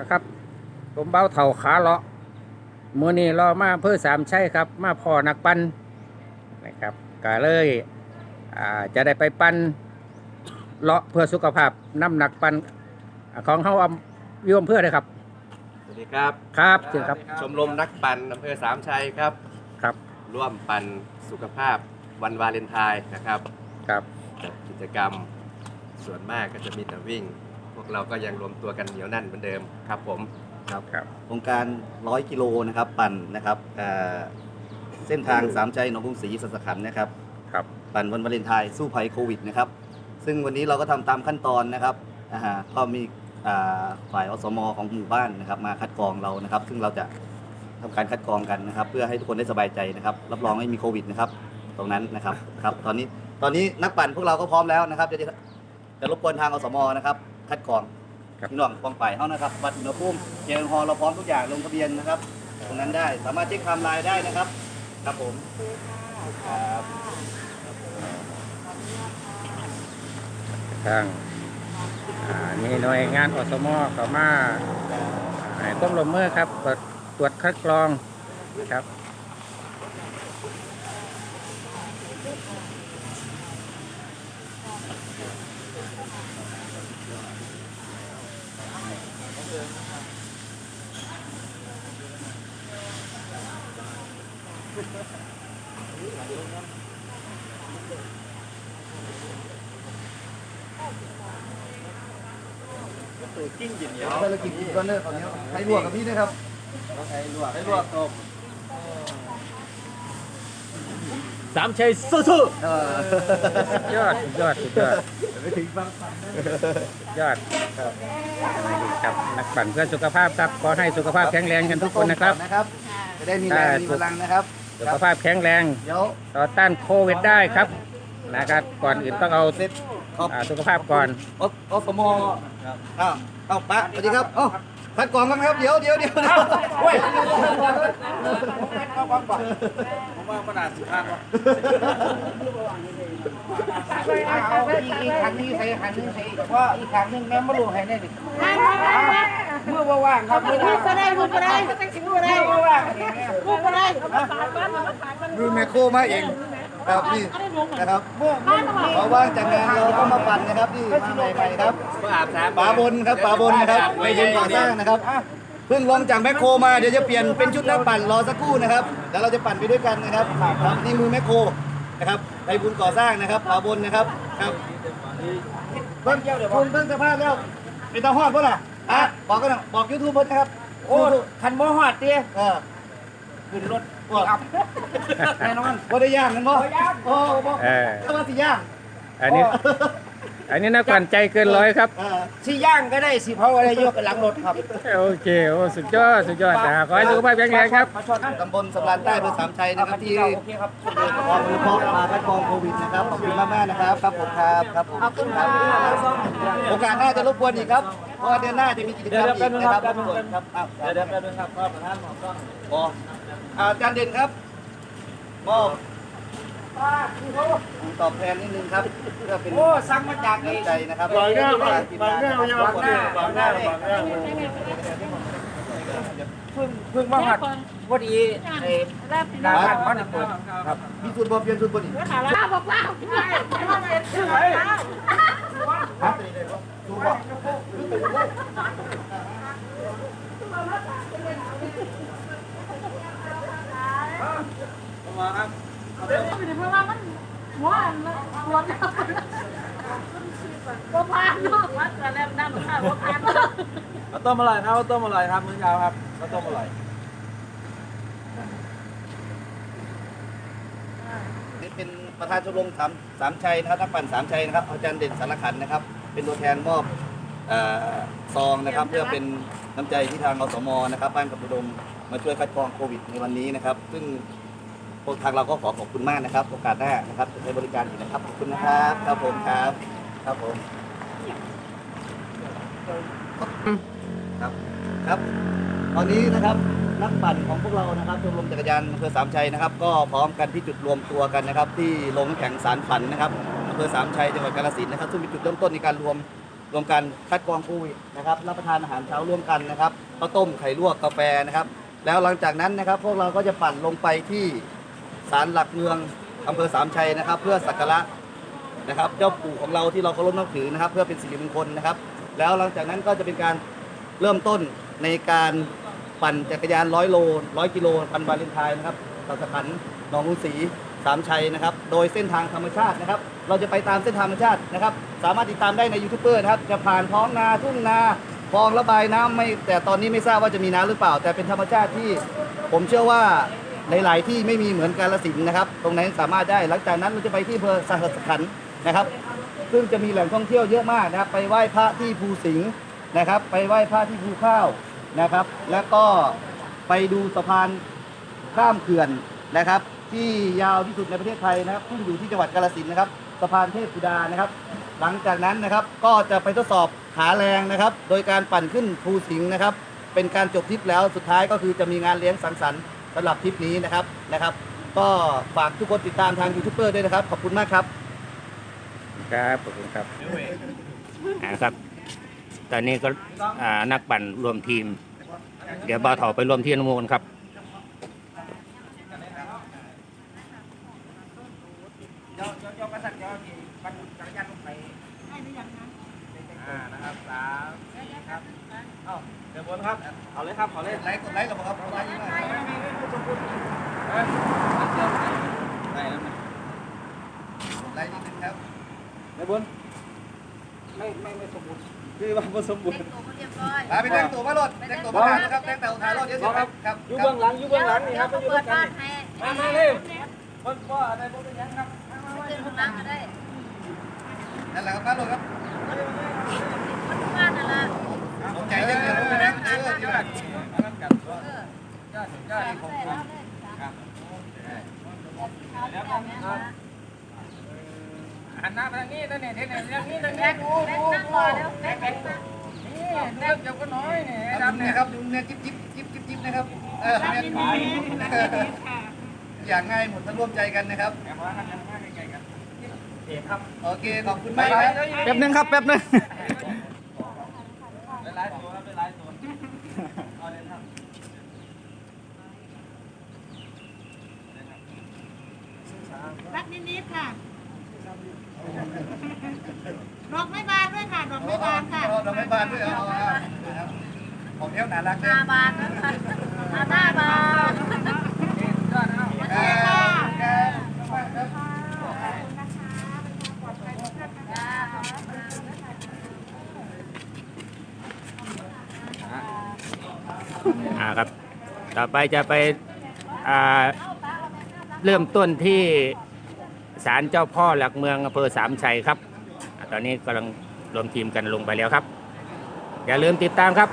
นะครับผมเบ้าเท่าขาเลาะมือนี้เรามาอำเพื่อสามชัยครับ มาพอนักปันนะครับก็เลยอ่าจะได้ไปปันเลาะเพื่อสุขภาพน้ำหนักปันของเขาอำอยู่อำเภอเลยครับสวัสดีครับครับเชิญครับ ชมรมนักปั่นอำเภอสามชัยครับครับ ร่วมปั่นสุขภาพวันวาเลนไทน์นะครับครับจัดกิจกรรมส่วนมากก็จะมีแต่วิ่งพ วกเราก็ยังรวมตัวกันเหนียวแน่นเหมือนเดิมครับผมครับครับ โครงการ 100 กิโลนะครับปั่นนะครับเอ่อเส้นทางสามใจหนองกรุงศรีสัสขันธ์นะครับ ครับ ปั่นวันวาเลนไทน์สู้ภัยโควิดนะครับ ซึ่งวันนี้เราก็ทำตามขั้นตอนนะครับอ่าฮะก็มีอ่าฝ่ายอสมของหมู่บ้านนะครับ มาคัดกรองเรานะครับ ซึ่งเราจะทำการคัดกรองกันนะครับ เพื่อให้ทุกคนได้สบายใจนะครับ รับรองไม่มีโควิดนะครับ ตรงนั้นนะครับ ครับ ตอนนี้ ตอนนี้นักปั่นพวกเราก็พร้อมแล้วนะครับ จะจะรบกวนทางอสมนะครับ คัดกรองครับ พี่น้องกองฝ่ายเขานะครับวัดอุณหภูมิเจลแอลกอฮอล์เราพร้อมทุกอย่างลงทะเบียนนะครับ ตรงนั้นได้สามารถเช็คไทม์ไลน์ได้นะครับ ครับผมครับทางอ่ามีหน่วยงานอสมเข้ามาให้ต้มลมมือครับตรวจตรวจคัดกรองนะครับ ภารกิจก็เลิกตอนนี้ให้ลวกกับพี่ด้วยครับให้ลวกให้ลวกต้มสามชัยสู้เออยอดสุดยอดสุดยอดไปถึงบางปันยอดครับครับนักปั่นเพื่อสุขภาพครับขอให้สุขภาพแข็งแรงกันทุกคนนะครับนะครับจะได้มีแรงมีพลังนะครับ สุขภาพแข็งแรงเดี๋ยวต่อต้านโควิดได้ครับนะครับก่อนอื่นต้องเอาเสร็จขอบอ่าสุขภาพก่อนออสมอ้าวอ้าวปะสวัสดีครับอ้าวคัดกรองกันครับเดี๋ยวเดี๋ยวเดี๋ยวโอ้ยผมว่าขนาดสิบห้าก็เอาอีกอีกครั้งนี้ใส่ครั้งนี้ใส่เพราะอีกครั้งหนึงแม่ไม่รู้ให้แน่ดิเมื่อว่างๆครับเมื่อพูดก็ได้พูดก็ได้พูดก็ได้ว่างพูดก็ได้ มือแมคโครมาเองครับนี่นะครับเมื่อเมื่อเพราะว่างจากงานเราก็มาปั่นนะครับนี่มาใหม่ๆครับก็อาบน้ำปลาบนครับปลาบนนะครับไปยืนก่อสร้างนะครับเพิ่งลงจากแมคโครมาเดี๋ยวจะเปลี่ยนเป็นชุดนักปั่นรอสักครู่นะครับแล้วเราจะปั่นไปด้วยกันนะครับครับนี่มือแมคโครนะครับไปบุญก่อสร้างนะครับปลาบนนะครับครับเพิ่งคุณเพิ่งสภาพแล้วเป็นตาฮอดป่ะล่ะอะบอกกันนะบอกยูทูบเพิ่นนะครับโอ้คันบ่ฮอดเตี้ยเออขึ้นรถ ว่าอับแน่นอนว่าได้ย่างกันบ่โอ้บ่เออก็ว่าสิย่างอันนี้ อันนี้นักปั่นใจเกินร้อยครับ เออสิย่างก็ได้สิเผาอะไรยกหลังรถครับโอเคโอ้สุดยอด สุดยอดนะขอให้สุขภาพแข็งแรงครับมาชนนะตำบลสำราญใต้อำเภอสามชัยนะครับที่โอเคครับขอบคุณพ่อมาคัดกรองโควิดนะครับขอบคุณมากมากๆนะครับครับผมครับครับผมขอบคุณครับโอกาสหน้าจะรบกวนอีกครับเพราะว่าเดือนหน้าจะมีกิจกรรมอีกนะครับรบกวนครับอ้าวเดี๋ยวเดี๋ยวแป๊บนึงครับก็ประธานหมอกล้องอ๋อ อ่าอาจารย์เด่นครับมอบตอบแทนนิดนึงครับเพื่อเป็นโอ้สั่งมาจากไอ้น้ำใจนะครับบางหน้าบางทีมบางงานหน้านะครับไม่ใช่บางหน้าบางหน้าบางหน้าเพิ่งเพิ่งมาฮอดพอดีไอ้ดาบ้านมันเปิดครับมีสูตรบอเปลี่ยนสูตรบอดีข้าวบอกว่าครับ สูตรบอเพราะว่ามันหัวหัวหัวพานเนาะวัดกระเล่มน้ำข้าวหัวพานเอาต้มอะไรครับเอาต้มอะไรครับมื้อเช้าครับเอาต้มอะไรนี่เป็นประธานชมรมสามสามชัยนะครับนักปั่นสามชัยนะครับอาจารย์เด่นสารขันนะครับ เป็นตัวแทนมอบอ่อซองนะครับ เพื่อเป็นน้ำใจที่ทางอสมนะครับบ้านกับอุดม มาช่วยคัดกรองโควิดในวันนี้นะครับ ซึ่งพวกทางเราก็ขอขอบคุณมากนะครับ โอกาสหน้านะครับจะใช้บริการอีกนะครับ ขอบคุณนะครับครับผมครับครับผมครับครับ ตอนนี้นะครับนักปั่นของพวกเรานะครับชมรมจักรยานอำเภอสามชัยนะครับ ก็พร้อมกันที่จุดรวมตัวกันนะครับ ที่ลงแข่งสารฝันนะครับอำเภอสามชัยจังหวัดกาฬสินธุ์นะครับซึ่งเป็นจุดเริ่มต้นในการรวมรวมกันคัดกรองโควิดนะครับรับประทานอาหารเช้าร่วมกันนะครับข้าวต้มไข่ลวกกาแฟนะครับ แล้วหลังจากนั้นนะครับ พวกเราก็จะปั่นลงไปที่ศาลหลักเมืองอำเภอสามชัยนะครับ เพื่อสักการะนะครับ เจ้าปู่ของเราที่เราเคารพนับถือนะครับ เพื่อเป็นสิริมงคลนะครับ แล้วหลังจากนั้นก็จะเป็นการเริ่มต้นในการปั่นจักรยานร้อยโลร้อยกิโลปันวาเลนไทน์นะครับสัสขันหนองรุงศรีสามชัยนะครับ โดยเส้นทางธรรมชาตินะครับ เราจะไปตามเส้นทางธรรมชาตินะครับ สามารถติดตามได้ในยูทูบเบอร์นะครับ จะผ่านท้องนาทุ่งนา คลองระบายน้ำไม่แต่ตอนนี้ไม่ทราบว่าจะมีน้ำหรือเปล่า แต่เป็นธรรมชาติที่ผมเชื่อว่าหลาย ๆ ที่ไม่มีเหมือนกาลสินธุ์นะครับ ตรงนั้นสามารถได้หลังจากนั้นเราจะไปที่อำเภอสัสขันธ์นะครับ ซึ่งจะมีแหล่งท่องเที่ยวเยอะมากนะครับ ไปไหว้พระที่ภูสิงห์นะครับ ไปไหว้พระที่ภูข้าวนะครับ แล้วก็ไปดูสะพานข้ามเขื่อนนะครับ ที่ยาวที่สุดในประเทศไทยนะครับซึ่งอยู่ที่จังหวัดกาฬสินธุ์นะครับ สะพานเทพสุดานะครับ หลังจากนั้นนะครับก็จะไปทดสอบขาแรงนะครับ โดยการปั่นขึ้นภูสิงห์นะครับ เป็นการจบทริปแล้วสุดท้ายก็คือจะมีงานเลี้ยงสังสรรค์สำหรับทริปนี้นะครับนะครับ ก็ฝากทุกคนติดตามทางยูทูบเบอร์ด้วยนะครับ ขอบคุณมากครับครับขอบคุณครับอ่าครับ ตอนนี้ก็อ่านักปั่นรวมทีม เดี๋ยวบ่าวเถาไปรวมที่อนุโมทนครับ อ่านะครับสามครับเอ้าเดี๋ยวบน ครับ เอาเลยครับเอาเลยไลค์กดไลค์กับผมครับไลค์ยังไงได้แล้วนะไลค์นิดนึงครับเดี๋ยวบนไม่ไม่ไม่สมบูรณ์คือว่าบ่สมบูรณ์ลาไปแต่งตัวมาโลดแต่งตัวมาทานนะครับแต่งตัวถ่ายรถเยอะๆครับครับอยู่เบื้องหลังอยู่เบื้องหลังนี่ครับอยู่เปิเบื้ดองหลับ้างนให้มามาเลยบนบ่อะไรบนเป็นยังครับขึ้นข้างล่างก็ได้นั่นแหละครับมาโลดครับ คนบ้านนั่นแหละ สนใจเรื่องเดียวผมนะเออดีมาก เออ ยอดยอด เอาเลยเอาเลยเอาเลย หั นหน้าไปทางนี้นั่นเนี่ยเทคนิคทางนี้ทางแม็นี้กดูแม็กดูนั่งรอแล้วแม็กแม็กนั่งนี่เรื่องเกี่ยวกับน้อยเนี่ยครับดำดูเนี่ยครับดูเนี่ยจิ๊บจิ๊บจิ๊บจิ๊บจิ๊บนะครับเออเนี่ยอย่างง่ายหมดถ้าร่วมใจกันนะครับเอกครับโอเคขอบคุณมากแป๊บนึงครับแป๊บนึงหลายๆตัวครับหลายๆตัวเอาเลยครับรักนิดๆค่ะ ดอกไม้บานด้วยค่ะดอกไม้บานค่ะเราไม่บานด้วยเอาเอาเอาผมเที่ยวน่ารักหเลยน้าบานนะคะหน้าบานนี่สุดยอดนะครับโอเคค่ะครับอ่าครับ ต่อไปจะไปอ่าเริ่มต้นที่ ศาลเจ้าพ่อหลักเมืองอำเภอสามชัยครับ ตอนนี้กำลังรวมทีมกันลงไปแล้วครับ อย่าลืมติดตามครับ